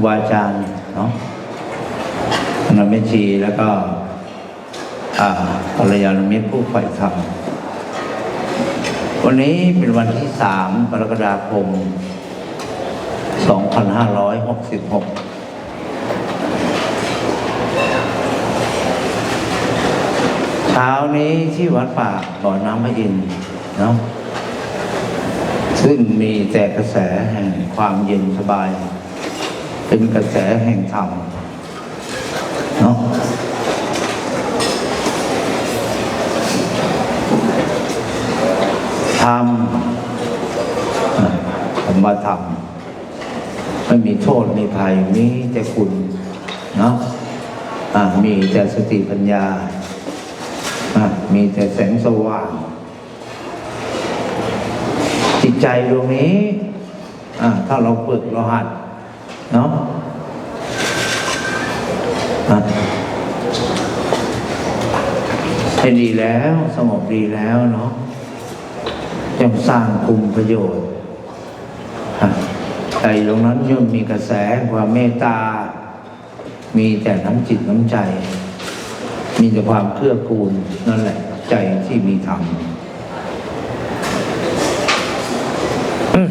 รูบาอาจารย์เนาะคณะแม่ชีแล้วก็ภรรยาลมิตรผู้ใฝ่ธรรมวันนี้เป็นวันที่สามกรกฎาคม 2566เช้านี้ที่วัดป่าบ่อน้ำพระอินทร์เนาะซึ่งมีแต่กระแสแห่งความเย็นสบาย เป็นกระแสแห่งธรรมเนาะธรรมธรรมธรรมไม่มีโทษมีภัยมีแต่คุณเนาะอะมีแต่สติปัญญาอะมีแต่แสงสว่าง จิตใจดวงนี้อะถ้าเราฝึกเราหัด เนาะอะให้ดีแล้วสงบดีแล้วเนาะย่อมสร้างคุณประโยชน์อะใจตรงนั้นย่อมมีกระแสความเมตตา มีแต่น้ำจิตน้ำใจ มีแต่ความเกื้อกูลนั่นแหละ ใจที่มีธรรมอืม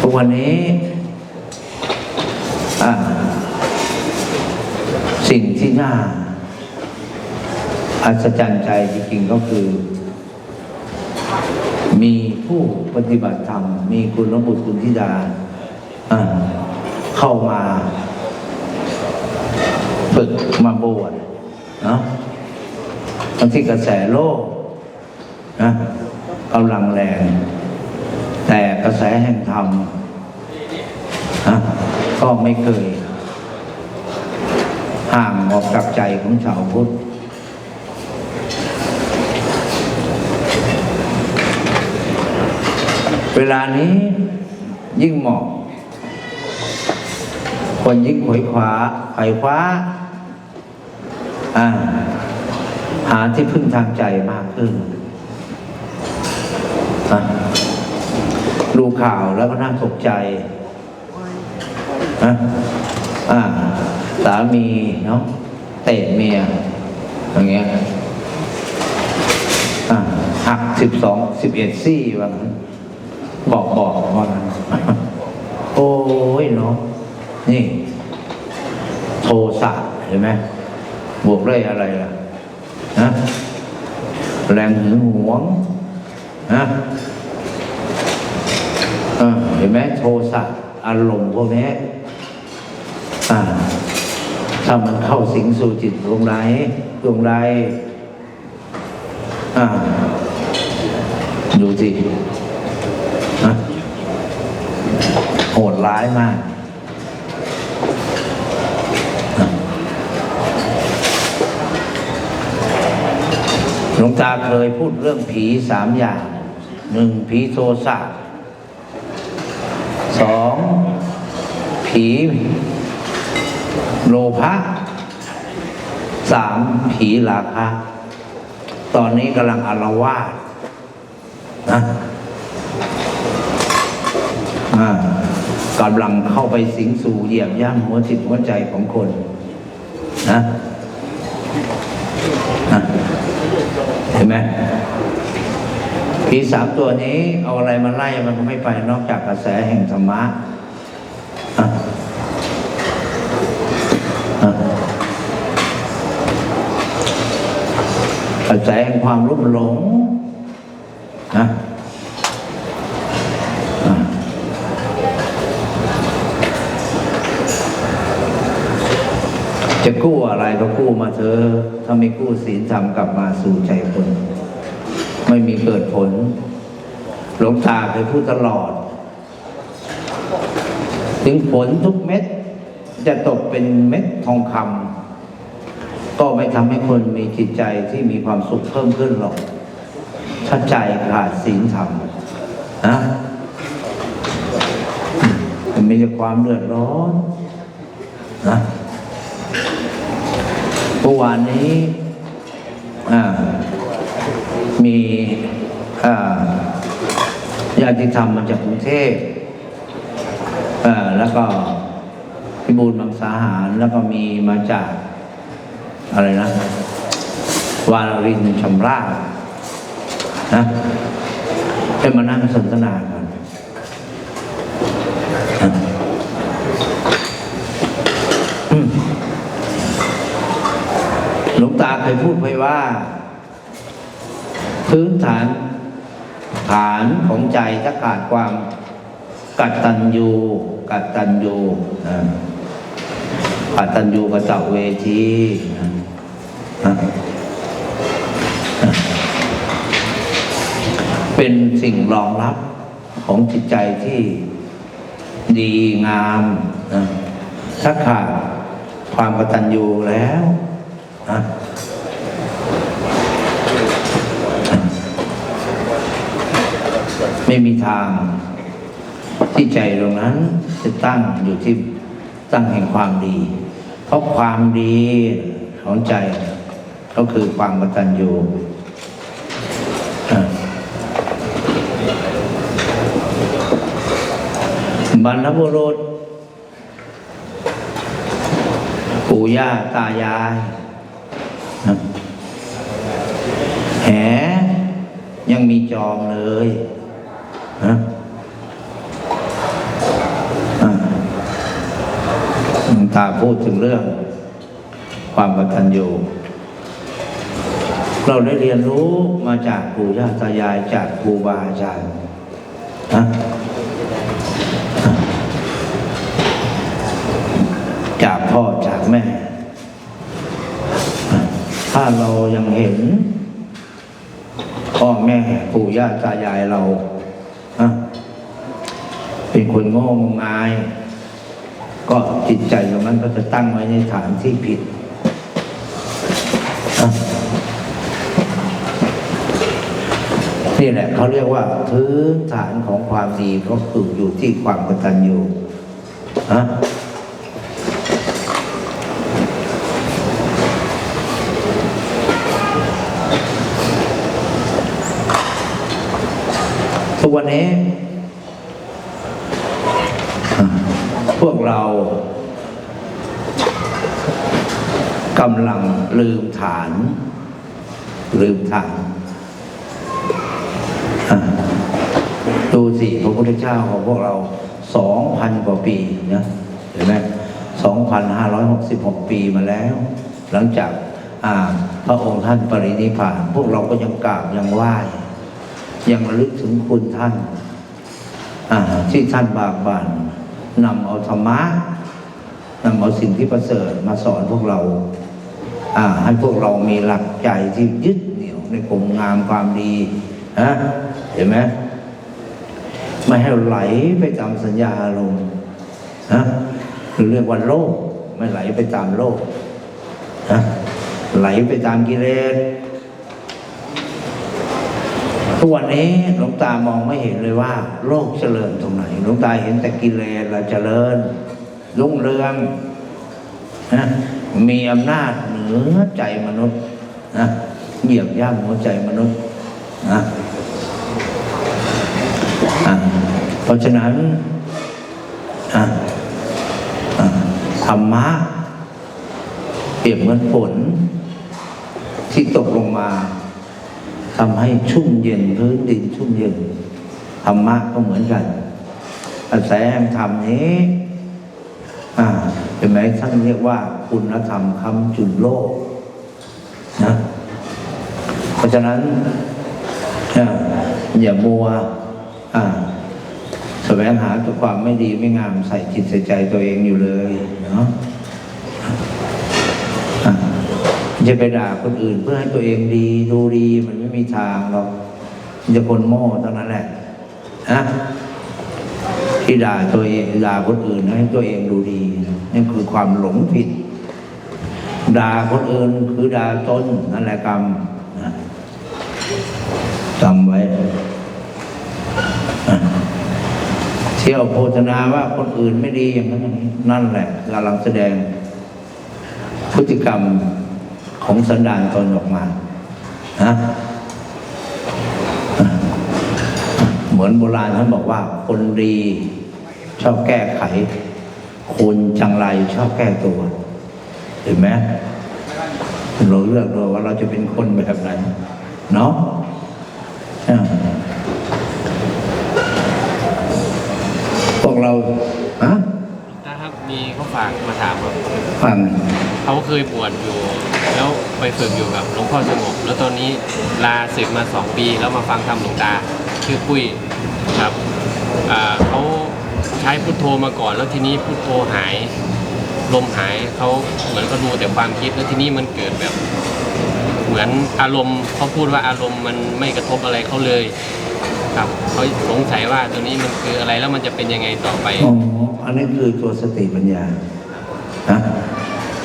ทุก วันนี้สิ่งที่น่าอัศจรรย์ใจจริงๆก็คือ มีผู้ปฏิบัติธรรม มีคุณบุตรคุณธิดาเข้ามาฝึกมาบวชนาะบางที่กระแสโลกนะกำลังแรง แต่กระแสแห่งธรรม ก็ไม่เคย ห่างออกจากใจของชาวพุทธเวลานี้ยิ่งเหมาะ คนยิ่งขวยขวาไขว่คว้าอ่าหาที่พึ่งทางใจมากขึ้นอะดูข่าวแล้วก็น่าตกใจ อะอ่าสามีเนาะเตะเมียอย่างเงี้ยอ่าหักสิบสองสิบเอ็ดซี่วันบอกบอกว่างั้นโอ้ยเนาะนี่ โทสะเห็นไหมบวกด้วยอะไรล่ะนะแรงหึงหวงนะเออเห็นไหมโทสะอารมณ์พวกนี้ ถ้ามันเข้าสิงสู่จิตดวงใดดวงใดอ่าดูสิโหดร้ายมาก หลวงตาเคยพูดเรื่องผีสามอย่าง หนึ่งผีโทสะสองผี โลภะสามผีราคะตอนนี้กำลังอารวาสนะอ่ากำลังเข้าไปสิงสู่เหยียบย่ำหัวจิตหัวใจของคนนะนะเห็นไหมผีสามตัวนี้เอาอะไรมาไล่มันก็ไม่ไปนอกจากกระแสแห่งธรรมะอะอะก ระแสแห่งความรุ่มหลงนะจะกู้อะไรก็กู้มาเถอะถ้าไม่กู้ศีลธรรมกลับมาสู่ใจคน ไม่มีเกิดผล หลวงตาเคยพูดตลอด ถึงผลทุกเม็ด จะตกเป็นเม็ดทองคำ ก็ไม่ทำให้คนมีจิตใจที่มีความสุขเพิ่มขึ้นหรอกถ้าใจขาดศีลธรรมนะมันมีแต่ความเดือดร้อนนะเมื่อวานนี้อ่ามีอ่าญาติธรรมมาจากกรุงเทพอ่อแล้วก็พิบูลมังสาหารแล้วก็มีมาจาก อะไรนะ วาลรินชำราบนะให้มานั่งสนทนากันหลวงตาเคยพูดไว้ว่า พื้นฐาน ฐานของใจถ้าขาดความกัตตัญญูกัตตัญญูนะกัตตัญญูกตเวทีนะ เป็นสิ่งรองรับของจิตใจที่ดีงามนะถ้าขาดความกตัญญูแล้วนะไม่มีทางที่ใจตรงนั้น จะตั้งอยู่ที่ตั้งแห่งความดี เพราะความดีของใจ ก็คือความกตัญญูบรรพบุรุษปู่ย่าตายายแหยังมีจองเลยนะตาพูดถึงเรื่องความกตัญญู เราได้เรียนรู้มาจากปู่ย่าตายายจากครูบาอาจารย์นะจากพ่อจากแม่ ถ้าเรายังเห็น พ่อแม่ปู่ย่าตายายเรา เป็นคนโง่งมงาย ก็จิตใจตรงนั้นก็จะตั้งไว้ในฐานที่ผิดอะ นี่แหละเขาเรียกว่าพื้นฐานของความดีก็คืออยู่ที่ความกตัญญูฮะทุกวันนี้ พวกเรากำลังลืมฐาน ลืมฐาน ดูสิพระพุทธเจ้าของพวกเราสองพันกว่าปีนะเห็นไหมสองพันห้าร้อยหกสิบหกปีมาแล้ว หลังจากอ่าพระองค์ท่านปรินิพาน พวกเราก็ยังกราบยังไหว้ยังระลึกถึงคุณท่านอ่าที่ท่านบากบันนำเอาธรรมะนำเอาสิ่งที่ประเสริฐมาสอนพวกเราอ่าให้พวกเรามีหลักใจที่ยึดเหนี่ยวในกลมงามความดีนะเห็นไหม ไม่ให้ไหลไปตามสัญญาอารมณ์นะหรือเรียกว่าโลกไม่ไหลไปตามโลกนะไหลไปตามกิเลสทุกวันนี้หลวงตามองไม่เห็นเลยว่า โลกเจริญตรงไหนหลวงตาเห็นแต่กิเลสเราเจริญรุ่งเรืองนะมีอำนาจเหนือใจมนุษย์นะเหยียบย่ำหัวใจมนุษย์นะอะ เพราะฉะนั้นธรรมะเปรียบเหมือนฝนที่ตกลงมาทำให้ชุ่มเย็นพื้นดินชุ่มเย็นธรรมะก็เหมือนกันกระแสแห่งธรรมนี้เห็นไหมท่านเรียกว่าคุณธรรมคำจุนโลกนะเพราะฉะนั้นอย่ามัว แสวงหาแต่ความไม่ดีไม่งามใส่จิตใส่ใจตัวเองอยู่เลยเนาะจะไปด่าคนอื่นเพื่อให้ตัวเองดีดูดีมันไม่มีทางหรอกจะคนโม่เท่านั้นแหละนะที่ด่าตัวเองด่าคนอื่นให้ตัวเองดูดีนี่คือความหลงผิด ด่าคนอื่นคือด่าตนนั่นแหละกรรมจำไว้อะเที่ยวโพธนาว่าคนอื่นไม่ดีอย่างนั้นนี้นั่นแหละกำลังแสดงพฤติกรรมของสันดานตนออกมานะเหมือนโบราณท่านบอกว่า คนดีชอบแก้ไข คนจังไรชอบแก้ตัวเห็นไหมเราเลือกดูว่าเราจะเป็นคนแบบไหนเนาะอ่าพวก เราฮะนะครับมีเขาฝากมาถามครับฟังเขาเคยบวชอยู่ แล้วไปฝึกอยู่กับหลวงพ่อสงบแล้วตอนนี้ลาศึกมาสองปีแล้วมาฟังธรรมหลวงตาชื่อปุ้ยครับอ่าเขาใช้พุทโธมาก่อน แล้วทีนี้พุทโธหายลมหายเขาเหมือนก็ดูแต่ความคิดแล้วทีนี้มันเกิดแบบ เหมือนอารมณ์เขาพูดว่าอารมณ์มันไม่กระทบอะไรเขาเลย ครับเขาสงสัยว่าตัวนี้มันคืออะไรแล้วมันจะเป็นยังไงต่อไปอ๋ออันนี้คือตัวสติปัญญานะ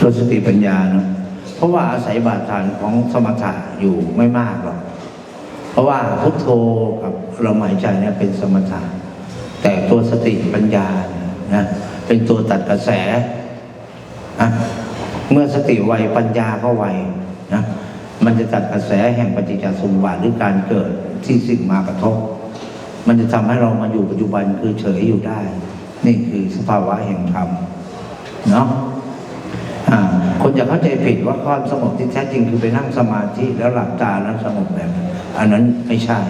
ตัวสติปัญญาเนะเพราะว่าอาศัยบาดฐานของสมถะอยู่ไม่มากหรอกเพราะว่าพุทโธกับลมหายใจเนี่ยเป็นสมถะแต่ตัวสติปัญญาเนี่ยนะเป็นตัวตัดกระแสนะเมื่อสติไวปัญญาก็ไวนะมันจะตัดกระแสแห่งปฏิจจสมุปบาทหรือการเกิด ที่สิ่งมากระทบ มันจะทำให้เรามาอยู่ปัจจุบันคือเฉยอยู่ได้ นี่คือสภาวะแห่งธรรมเนาะอ่าคนจะเข้าใจผิดว่าความสงบที่แท้จริงคือไปนั่งสมาธิแล้วหลับตาแล้วสงบแบบ อันนั้นไม่ใช่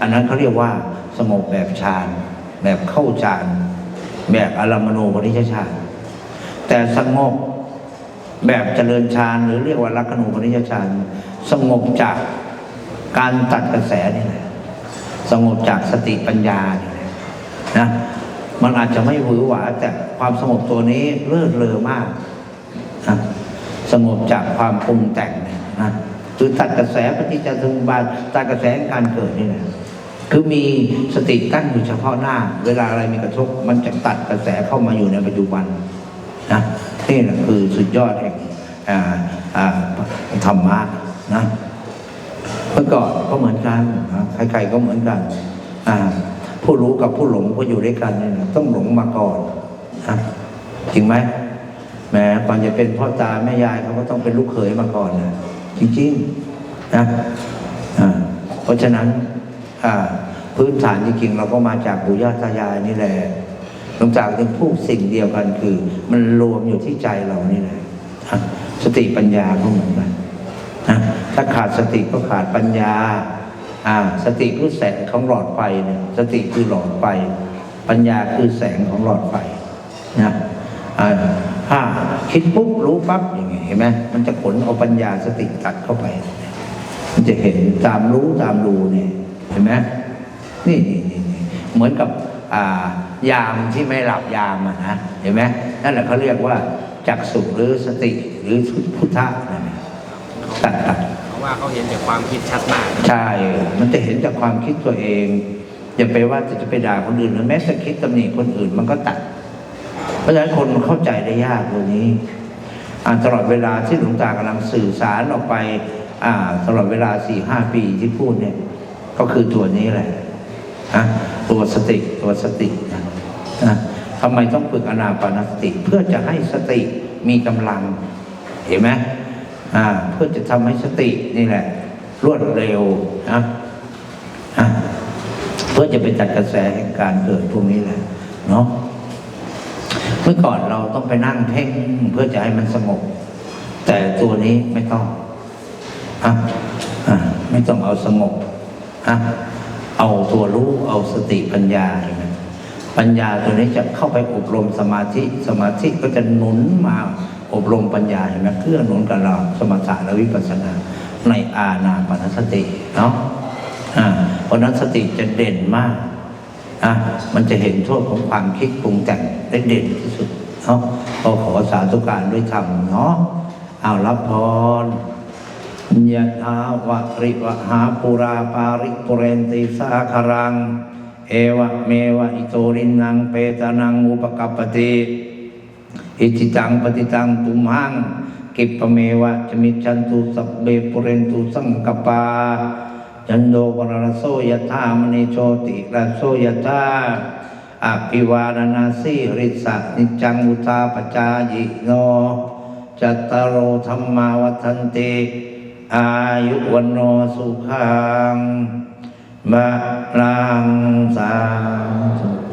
อันนั้นเขาเรียกว่าสงบแบบฌานแบบเข้าฌานแบบอารมณูปนิชฌานแต่สงบแบบเจริญฌานหรือเรียกว่าลักขณูปนิชฌานสงบจาก การตัดกระแสนี่แหละสงบจากสติปัญญาเนี่ยนะมันอาจจะไม่หวือหวาแต่ความสงบตัวนี้เลิศเลอมากนะสงบจากความปรุงแต่งนี่นะคือตัดกระแสปฏิจจสมุปบาทตัดกระแสการเกิดนี่แหละคือมีสติตั้งอยู่เฉพาะหน้า เวลาอะไรมีกระทบมันจะตัดกระแสเข้ามาอยู่ในปัจจุบันนะนี่แหละคือสุดยอดแห่งธรรมะนะ เมื่อก่อนก็เหมือนกันใครๆก็เหมือนกัน อ่า ผู้รู้กับผู้หลงก็อยู่ด้วยกันเนี่ยนะต้องหลงมาก่อนนะจริงไหมแหม้ก่อนจะเป็นพ่อตาแม่ยายเขาก็ต้องเป็นลูกเขยมาก่อนนะจริงๆนะอ่าเพราะฉะนั้น อ่า พื้นฐานจริงๆเราก็มาจากปู่ย่าตายายนี่แหละหลงจากจึงพูดสิ่งเดียวกันคือ มันรวมอยู่ที่ใจเรานี่แหละสติปัญญาก็เหมือนกัน นะถ้าขาดสติก็ขาดปัญญาอ่าสติคือแสงของหลอดไฟเนี่ยสติคือหลอดไฟ ปัญญาคือแสงของหลอดไฟนะอ่าถ้าคิดปุ๊บรู้ปั๊บอย่างเงี้ยเห็นไหมมันจะขนเอาปัญญาสติตัดเข้าไป มันจะเห็นตามรู้ตามรู้เนี่ยเห็นไหมนี่นี่นี่เหมือนกับอ่ายามที่ไม่หลับยามอะนะเห็นไหมนั่นแหละเขาเรียกว่าจักสุหรือสติหรือพุทธะนั่น เองตัดตัดเพราะว่าเขาเห็นแต่ความคิดชัดมาก ใช่ มันจะเห็นจากความคิดตัวเอง อย่าไปว่าจะจะไปด่าคนอื่นหรือแม้แต่คิดตำหนิคนอื่นมันก็ตัด เพราะฉะนั้นคนมันเข้าใจได้ยากตัวนี้อ่าตลอดเวลาที่หลวงตากำลังสื่อสารออกไปอ่าตลอดเวลาสี่ห้าปีที่พูดเนี่ย ก็คือตัวนี้แหละอะตัวสติตัวสตินะนะทำไมต้องฝึกอนาปานสติ เพื่อจะให้สติมีกำลัง เห็นไหมอ่า เพื่อจะทำให้สตินี่แหละ รวดเร็วนะเพื่อจะไปจัดกระแสแห่งการเกิดพวกนี้แหละเนาะเมื่อก่อนเราต้องไปนั่งเพ่งเพื่อจะให้มันสงบแต่ตัวนี้ไม่ต้องอะอะไม่ต้องเอาสงบอะเอาตัวรู้เอาสติปัญญาเห็นไหมปัญญาตัวนี้จะเข้าไปอบรมสมาธิสมาธิก็จะหนุนมา อบรมปัญญาเห็นไหมเพื่อหนุนกับเราสมถะและวิปัสสนาในอาณาปานสติเนาะอาเพราะนั้นสติจะเด่นมากอะมันจะเห็นโทษของความคิดปรุงแต่งได้เด่นที่สุดเนาะก็ขอสาธุการด้วยธรรมเนาะเอารับพรยะถาวะริวะหาปุราปาริปุเรนติสาคารัง เอวะเมวะอิโตรินังเปตานังอุปกัปปติ อิจิตังปฏิตังตุมหังกิปเมวะจมิจันตุสัพเบปุเรนตุสังกปาจันโดปนรสโสยธามณีโชติระโสยธาอภิวานานาสีริสะนิจังุทาปจายิโนจัตตารโอธรรมาวัฏันติอายุวันโนสุขังบะลังสา